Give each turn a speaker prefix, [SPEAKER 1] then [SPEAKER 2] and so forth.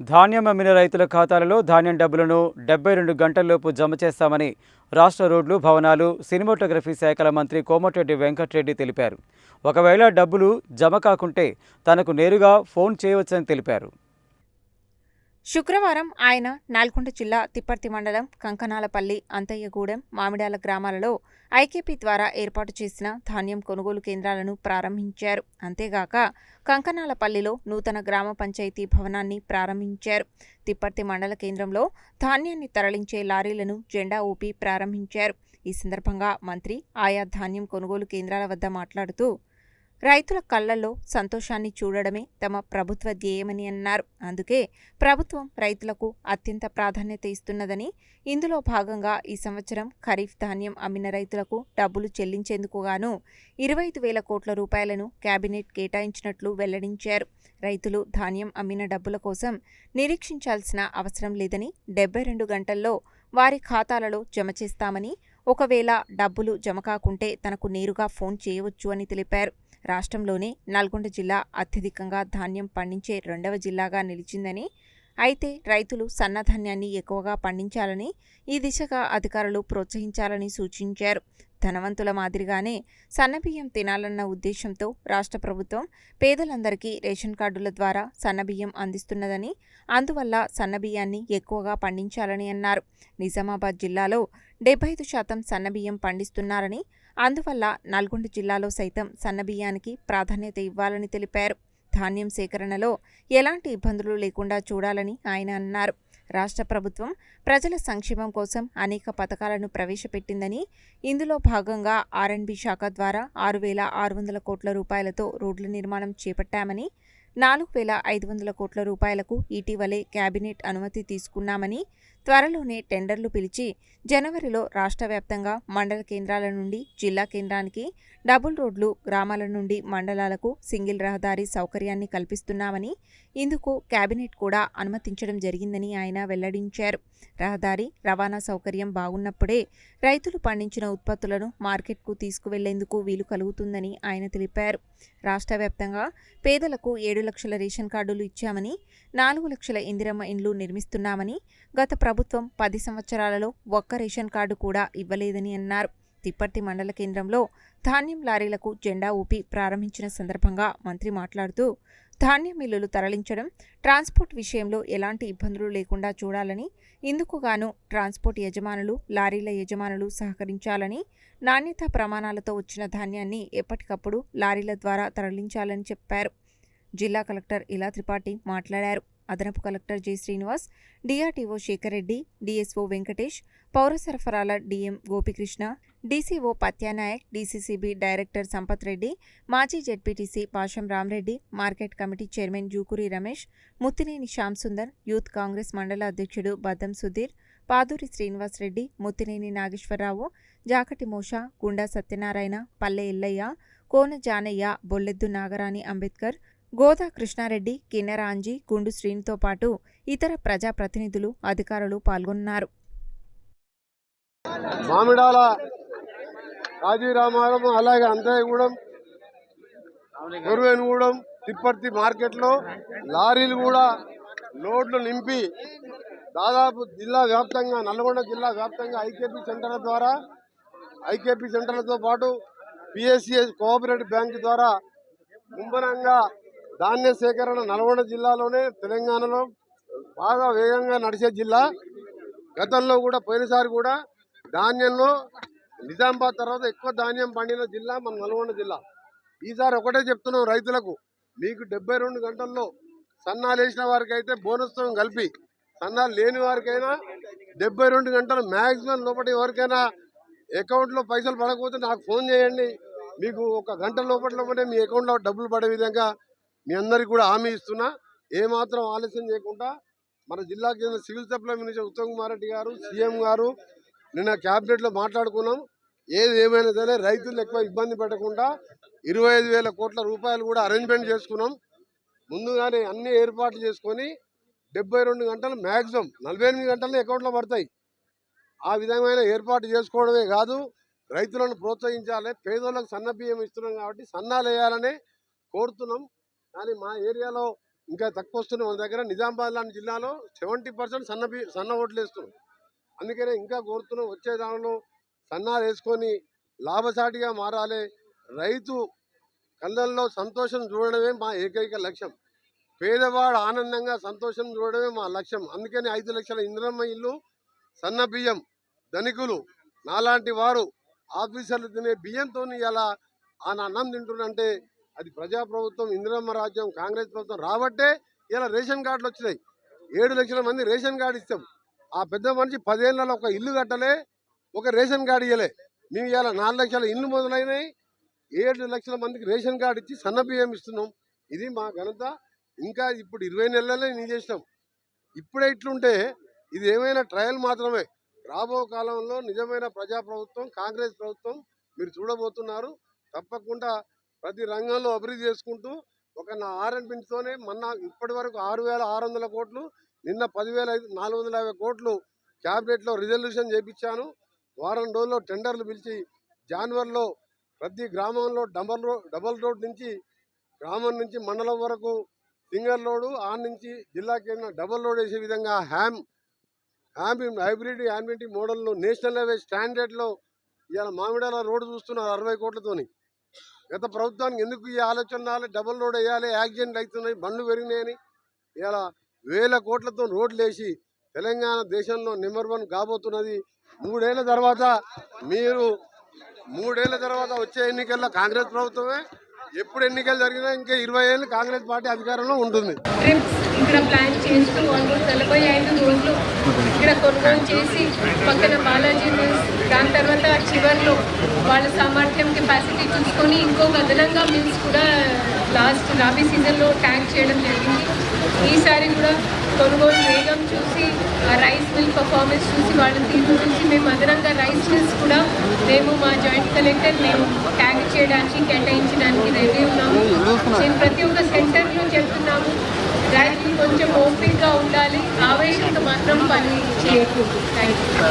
[SPEAKER 1] ధాన్యం అమ్మిన రైతుల ఖాతాలలో ధాన్యం డబ్బులను డెబ్బై రెండు గంటల్లోపు జమ చేస్తామని రాష్ట్ర రోడ్లు భవనాలు సినిమాటోగ్రఫీ శాఖల మంత్రి కోమటిరెడ్డి వెంకటరెడ్డి తెలిపారు. ఒకవేళ డబ్బులు జమ కాకుంటే తనకు నేరుగా ఫోన్ చేయవచ్చని తెలిపారు.
[SPEAKER 2] శుక్రవారం ఆయన నల్గొండ జిల్లా తిప్పర్తి మండలం కంకనాలపల్లి అంతయ్యగూడెం మామిడాల గ్రామాలలో ఐకేపీ ద్వారా ఏర్పాటు చేసిన ధాన్యం కొనుగోలు కేంద్రాలను ప్రారంభించారు. అంతేగాక కంకనాలపల్లిలో నూతన గ్రామ పంచాయతీ భవనాన్ని ప్రారంభించారు. తిప్పర్తి మండల కేంద్రంలో ధాన్యాన్ని తరలించే లారీలను జెండా ఊపి ప్రారంభించారు. ఈ సందర్భంగా మంత్రి ఆయా ధాన్యం కొనుగోలు కేంద్రాల వద్ద మాట్లాడుతూ రైతుల కళ్ళలో సంతోషాన్ని చూడడమే తమ ప్రభుత్వ ధ్యేయమని అన్నారు. అందుకే ప్రభుత్వం రైతులకు అత్యంత ప్రాధాన్యత ఇస్తున్నదని ఇందులో భాగంగా ఈ సంవత్సరం ఖరీఫ్ ధాన్యం అమ్మిన రైతులకు డబ్బులు చెల్లించేందుకు గాను ఇరవై ఐదు వేల కోట్ల రూపాయలను కేబినెట్ కేటాయించినట్లు వెల్లడించారు. రైతులు ధాన్యం అమ్మిన డబ్బుల కోసం నిరీక్షించాల్సిన అవసరం లేదని డెబ్బై రెండు గంటల్లో వారి ఖాతాలలో జమ చేస్తామని ఒకవేళ డబ్బులు జమ కాకుంటే తనకు నేరుగా ఫోన్ చేయవచ్చు అని తెలిపారు. రాష్ట్రంలోనే నల్గొండ జిల్లా అత్యధికంగా ధాన్యం పండించే రెండవ జిల్లాగా నిలిచిందని అయితే రైతులు సన్నధాన్యాన్ని ఎక్కువగా పండించాలని ఈ దిశగా అధికారులు ప్రోత్సహించాలని సూచించారు. ధనవంతుల మాదిరిగానే సన్నబియ్యం తినాలన్న ఉద్దేశంతో రాష్ట్ర ప్రభుత్వం పేదలందరికీ రేషన్ కార్డుల ద్వారా సన్నబియ్యం అందిస్తున్నదని అందువల్ల సన్నబియ్యాన్ని ఎక్కువగా పండించాలని అన్నారు. నిజామాబాద్ జిల్లాలో డెబ్బై ఐదు శాతం సన్నబియ్యం పండిస్తున్నారని అందువల్ల నల్గొండ జిల్లాలో సైతం సన్నబియ్యానికి ప్రాధాన్యత ఇవ్వాలని తెలిపారు. ధాన్యం సేకరణలో ఎలాంటి ఇబ్బందులు లేకుండా చూడాలని ఆయన అన్నారు. రాష్ట్ర ప్రభుత్వం ప్రజల సంక్షేమం కోసం అనేక పథకాలను ప్రవేశపెట్టిందని ఇందులో భాగంగా ఆర్ఎండ్బి శాఖ ద్వారా ఆరు వేల ఆరు వందల కోట్ల రూపాయలతో రోడ్ల నిర్మాణం చేపట్టామని నాలుగు వేల ఐదు వందల కోట్ల రూపాయలకు ఇటీవలే కేబినెట్ అనుమతి తీసుకున్నామని త్వరలోనే టెండర్లు పిలిచి జనవరిలో రాష్ట్ర వ్యాప్తంగా మండల కేంద్రాల నుండి జిల్లా కేంద్రానికి డబుల్ రోడ్లు గ్రామాల నుండి మండలాలకు సింగిల్ రహదారి సౌకర్యాన్ని కల్పిస్తున్నామని ఇందుకు కేబినెట్ కూడా అనుమతించడం జరిగిందని ఆయన వెల్లడించారు. రహదారి రవాణా సౌకర్యం బాగున్నప్పుడే రైతులు పండించిన ఉత్పత్తులను మార్కెట్కు తీసుకువెళ్ళేందుకు వీలు కలుగుతుందని ఆయన తెలిపారు. రాష్ట్ర వ్యాప్తంగా పేదలకు ఏడు లక్షల రేషన్ కార్డులు ఇచ్చామని నాలుగు లక్షల ఇందిరమ్మ ఇండ్లు నిర్మిస్తున్నామని గత ప్రభుత్వం పది సంవత్సరాలలో ఒక్క రేషన్ కార్డు కూడా ఇవ్వలేదని అన్నారు. తిప్పర్తి మండల కేంద్రంలో ధాన్యం లారీలకు జెండా ఊపి ప్రారంభించిన సందర్భంగా మంత్రి మాట్లాడుతూ ధాన్యం మిల్లులు తరలించడం ట్రాన్స్పోర్ట్ విషయంలో ఎలాంటి ఇబ్బందులు లేకుండా చూడాలని ఇందుకుగాను ట్రాన్స్పోర్ట్ యజమానులు లారీల యజమానులు సహకరించాలని నాణ్యతా ప్రమాణాలతో వచ్చిన ధాన్యాన్ని ఎప్పటికప్పుడు లారీల ద్వారా తరలించాలని చెప్పారు. జిల్లా కలెక్టర్ ఇలా త్రిపాఠి మాట్లాడారు. అదనపు collector G Srinivas DRTO Shekar Reddy DSO Venkatesh పౌర సరఫరాల DM Gopikrishna DCO Patyanayak DCCB director Sampath Reddy మాజీ ZPTC Pasham Ramreddy market committee chairman Jukuri Ramesh Muthineni Shyam Sundar youth Congress mandal అధ్యక్షుడు బద్దం సుధీర్ పాదూరి శ్రీనివాస్ రెడ్డి ముత్తినేని నాగేశ్వరరావు జాకటి మోష గుండా సత్యనారాయణ పల్లె ఎల్లయ్య కోన జానయ్య బొల్లెద్దు నాగరాణి అంబేద్కర్ గోదా కృష్ణారెడ్డి కిన్నెరాంజీ గుండు శ్రీనితో పాటు ఇతర ప్రజాప్రతినిధులు అధికారులు పాల్గొన్నారు.
[SPEAKER 3] మామిడాల రాజీరామారం అలాగే అంతయ్యగూడెం గురువేనుగూడెం తిప్పర్తి మార్కెట్లో లారీలు కూడా లోడ్లు నింపి దాదాపు జిల్లా వ్యాప్తంగా నల్గొండ జిల్లా వ్యాప్తంగా ఐకేపీ సెంటర్ల ద్వారా ఐకేపీ సెంటర్లతో పాటు పిఎస్సిఎస్ కోఆపరేటివ్ బ్యాంక్ ద్వారా ముమ్మరంగా ధాన్య సేకరణ నల్గొండ జిల్లాలోనే తెలంగాణలో బాగా వేగంగా నడిచే జిల్లా. గతంలో కూడా పోయినసారి కూడా ధాన్యంలో నిజామాబాద్ తర్వాత ఎక్కువ ధాన్యం పండిన జిల్లా మన నల్గొండ జిల్లా. ఈసారి ఒకటే చెప్తున్నాం రైతులకు మీకు డెబ్బై రెండు గంటల్లో సన్నాలు వేసిన వారికి అయితే బోనస్తో కలిపి సన్నాలు లేని వారికైనా డెబ్బై రెండు గంటలు మ్యాక్సిమం లోపల ఎవరికైనా అకౌంట్లో పైసలు పడకపోతే నాకు ఫోన్ చేయండి. మీకు ఒక గంట లోపల లోపలే మీ అకౌంట్లో డబ్బులు పడే విధంగా మీ అందరికీ కూడా హామీ ఇస్తున్నా. ఏమాత్రం ఆలస్యం చేయకుండా మన జిల్లా కేంద్ర civil supply minister Uttam Kumar Reddy garu CM garu నిన్న క్యాబినెట్లో మాట్లాడుకున్నాం. ఏది ఏమైనా సరే రైతులు ఎక్కువ ఇబ్బంది పెట్టకుండా ఇరవై ఐదు వేల కోట్ల రూపాయలు కూడా అరేంజ్మెంట్ చేసుకున్నాం. ముందుగానే అన్ని ఏర్పాట్లు చేసుకొని డెబ్బై రెండు గంటలు మ్యాక్సిమం నలభై ఎనిమిది గంటలు అకౌంట్లో పడతాయి. ఆ విధమైన ఏర్పాటు చేసుకోవడమే కాదు రైతులను ప్రోత్సహించాలి పేదోళ్ళకి సన్న బియ్యం ఇస్తున్నాం కాబట్టి సన్నాలు వేయాలని కోరుతున్నాం. కానీ మా ఏరియాలో ఇంకా తక్కువ వస్తున్నాయి. మన దగ్గర నిజామాబాద్ లాంటి జిల్లాలో సెవెంటీ పర్సెంట్ సన్న బి సన్న ఓట్లు వేస్తున్నాం. అందుకనే ఇంకా కోరుతున్నాం వచ్చే దానిలో సన్నాలు వేసుకొని లాభసాటిగా మారాలి. రైతు కళ్ళల్లో సంతోషం చూడడమే మా ఏకైక లక్ష్యం. పేదవాడు ఆనందంగా సంతోషం చూడడమే మా లక్ష్యం. అందుకని ఐదు లక్షల ఇంద్రమ్మ ఇల్లు సన్న బియ్యం ధనికులు నాలాంటి వారు ఆఫీసర్లు తినే బియ్యంతో ఇలా ఆ అన్నం తింటున్నంటే అది ప్రజాప్రభుత్వం ఇందిరమ్మ రాజ్యం కాంగ్రెస్ ప్రభుత్వం రాబట్టే ఇలా రేషన్ కార్డులు వచ్చినాయి. ఏడు లక్షల మంది రేషన్ కార్డు ఇస్తాం. ఆ పెద్ద మనిషి పదేళ్ళలో ఒక ఇల్లు కట్టలే ఒక రేషన్ కార్డు ఇవ్వలే మేము ఇవాళ నాలుగు లక్షల ఇల్లు మొదలైనాయి. ఏడు లక్షల మందికి రేషన్ కార్డు ఇచ్చి సన్న బియ్యం ఇస్తున్నాం. ఇది మా ఘనత. ఇంకా ఇప్పుడు ఇరవై నెలలే నీ చేసినాం. ఇప్పుడే ఇట్లుంటే ఇది ఏమైనా ట్రయల్ మాత్రమే. రాబో కాలంలో నిజమైన ప్రజాప్రభుత్వం కాంగ్రెస్ ప్రభుత్వం మీరు చూడబోతున్నారు. తప్పకుండా ప్రతి రంగంలో అభివృద్ధి చేసుకుంటూ ఒక నా ఆర్ఎన్బితోనే మొన్న ఇప్పటి వరకు ఆరు వేల ఆరు వందల కోట్లు నిన్న పదివేల ఐదు నాలుగు వందల యాభై కోట్లు క్యాబినెట్లో రిజల్యూషన్ చేపించాను. వారం రోజుల్లో టెండర్లు పిలిచి జనవరిలో ప్రతి గ్రామంలో డబల్ రోడ్ డబల్ రోడ్ నుంచి గ్రామం నుంచి మండలం వరకు సింగల్ రోడ్ ఆ నుంచి జిల్లా వెళ్ళిన డబల్ రోడ్ వేసే విధంగా హ్యామ్ హ్యామ్ హైబ్రిడ్ యాన్విటీ మోడల్లో నేషనల్ హైవే స్టాండర్డ్లో ఇవాళ మామిడాల రోడ్డు చూస్తున్నారు అరవై కోట్లతోని. గత ప్రభుత్వానికి ఎందుకు ఈ ఆలోచన రాలే? డబుల్ రోడ్ వేయాలి యాక్సిడెంట్ అవుతున్నాయి బండ్లు పెరిగినాయని. ఇలా వేల కోట్లతో రోడ్లు వేసి తెలంగాణ దేశంలో నెంబర్ వన్ కాబోతున్నది. మూడేళ్ళ తర్వాత మీరు మూడేళ్ళ తర్వాత వచ్చే ఎన్నికల్లో కాంగ్రెస్ ప్రభుత్వమే. ఎప్పుడు ఎన్నికలు జరిగినా ఇంకా ఇరవై ఏళ్ళు కాంగ్రెస్ పార్టీ అధికారంలో ఉంటుంది.
[SPEAKER 4] ఇక్కడ ప్లాన్ చేస్తూ వాళ్ళు నలభై ఐదు రోజులు ఇక్కడ కొనుగోలు చేసి పక్కన బాలాజీ మిల్స్ దాని తర్వాత చివర్లో వాళ్ళ సామర్థ్యం కెపాసిటీ చూసుకొని ఇంకొక అదనంగా మిల్స్ కూడా లాస్ట్ రాబీ సీజన్లో ట్యాంక్ చేయడం జరిగింది. ఈసారి కూడా కొనుగోలు వేగం చూసి ఆ రైస్ మిల్ పర్ఫార్మెన్స్ చూసి వాళ్ళని తీర్పు చూసి మేము అదనంగా రైస్ మిల్స్ కూడా మేము మా జాయింట్ కలెక్టర్ మేము ట్యాంక్ చేయడానికి కేటాయించడానికి రెడీ ఉన్నాము. నేను ప్రతి ఒక్క సెంటర్లో చెప్తున్నాము దానికి కొంచెం ఓపికగా ఉండాలి. ఆవేశంతో మాత్రం పని చేయకూడదు. Thank you